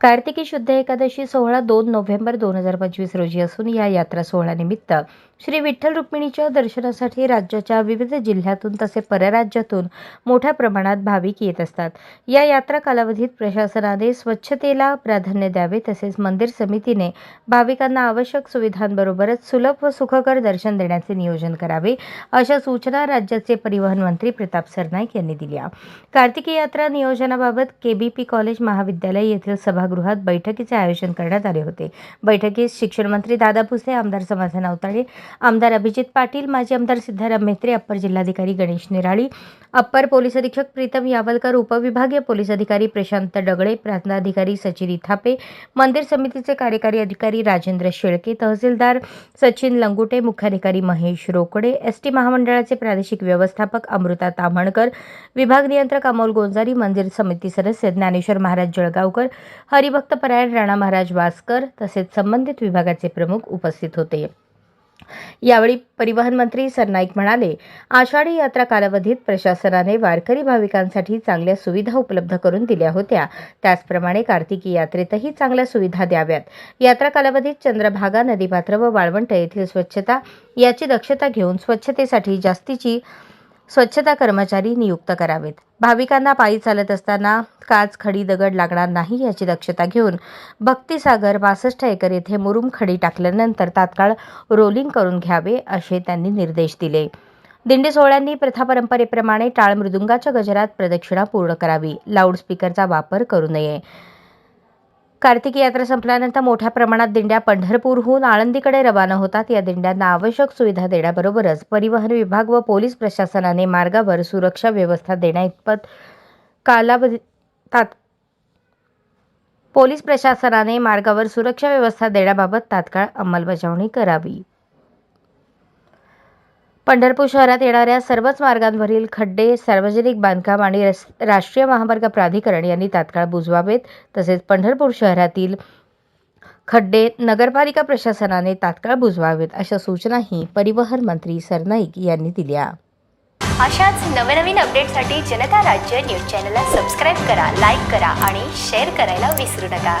कार्तिकी शुद्ध एकादशी सोहळा दोन नोव्हेंबर दोन हजार पंचवीस रोजी असून या यात्रा सोहळ्यानिमित्त श्री विठ्ठल रुक्मिणीच्या दर्शनासाठी राज्याच्या विविध जिल्ह्यातून तसे परराज्यातून मोठ्या प्रमाणात भाविक येत असतात. या यात्रा कालावधीत प्रशासनाने स्वच्छतेला प्राधान्य द्यावे तसेच मंदिर समितीने भाविकांना आवश्यक सुविधांबरोबरच सुलभ व सुखकर दर्शन देण्याचे नियोजन करावे अशा सूचना राज्याचे परिवहन मंत्री प्रताप सरनाईक यांनी दिल्या. कार्तिकी यात्रा नियोजनाबाबत केबीपी कॉलेज महाविद्यालय येथील सभा सभागृहात बैठकीचे आयोजन करण्यात आले होते. बैठकीत शिक्षण मंत्री दादा भुसे आमदार समाधान अवताळे आमदार अभिजित पाटील माजी आमदार सिद्धाराम म्हेत्रे अप्पर जिल्हाधिकारी गणेश निराळी अप्पर पोलीस अधीक्षक प्रीतम यावलकर उपविभागीय पोलीस अधिकारी प्रशांत डगळे प्रांताधिकारी सचिन थापे मंदिर समितीचे कार्यकारी अधिकारी राजेंद्र शेळके तहसीलदार सचिन लंगुटे मुख्याधिकारी महेश रोकडे एस टी महामंडळाचे प्रादेशिक व्यवस्थापक अमृता ताम्हणकर विभाग नियंत्रक अमोल गोंजारी मंदिर समिती सदस्य ज्ञानेश्वर महाराज जळगावकर हरिभक्त परायण राणा महाराज वासकर तसेच संबंधित विभागाचे प्रमुख उपस्थित होते. यावेळी परिवहन मंत्री सरनाईक म्हणाले आषाढी यात्रा कालावधीत प्रशासनाने वारकरी भाविकांसाठी चांगल्या सुविधा उपलब्ध करून दिल्या होत्या. त्याचप्रमाणे कार्तिकी यात्रेतही चांगल्या सुविधा द्याव्यात. यात्रा कालावधीत चंद्रभागा नदीपात्र व वाळवंट येथील स्वच्छता याची दक्षता घेऊन स्वच्छतेसाठी जास्तीची स्वच्छता कर्मचारी नियुक्त करावेत. भाविकांना पायी चालत असताना काच खडी दगड लागणार नाही याची दक्षता घेऊन भक्तिसागर बासष्ट एकर येथे मुरुम खडी टाकल्यानंतर तात्काळ रोलिंग करून घ्यावे असे त्यांनी निर्देश दिले. दिंडी सोहळ्यांनी प्रथा परंपरेप्रमाणे टाळ मृदुंगाच्या गजरात प्रदक्षिणा पूर्ण करावी. लाऊडस्पीकरचा वापर करू नये. कार्तिकी यात्रा संपल्यानंतर मोठ्या प्रमाणात दिंड्या पंढरपूरहून आळंदीकडे रवाना होतात. या दिंड्यांना आवश्यक सुविधा देण्याबरोबरच परिवहन विभाग व पोलीस प्रशासनाने मार्गावर सुरक्षा व्यवस्था देण्याइतपत कालावधी तात पोलीस प्रशासनाने मार्गावर सुरक्षा व्यवस्था देण्याबाबत तात्काळ अंमलबजावणी करावी. पंढरपूर शहरात येणाऱ्या सर्वच मार्गांवरील खड्डे सार्वजनिक बांधकाम आणि राष्ट्रीय महामार्ग प्राधिकरण यांनी तात्काळ बुजवावेत. तसेच पंढरपूर शहरातील खड्डे नगरपालिका प्रशासनाने तात्काळ बुजवावेत अशा सूचनाही परिवहन मंत्री सरनाईक यांनी दिल्या. अशाच नवनवीन अपडेटसाठी जनता राज्य न्यूज चॅनलला सबस्क्राईब करा लाईक करा आणि शेअर करायला विसरू नका.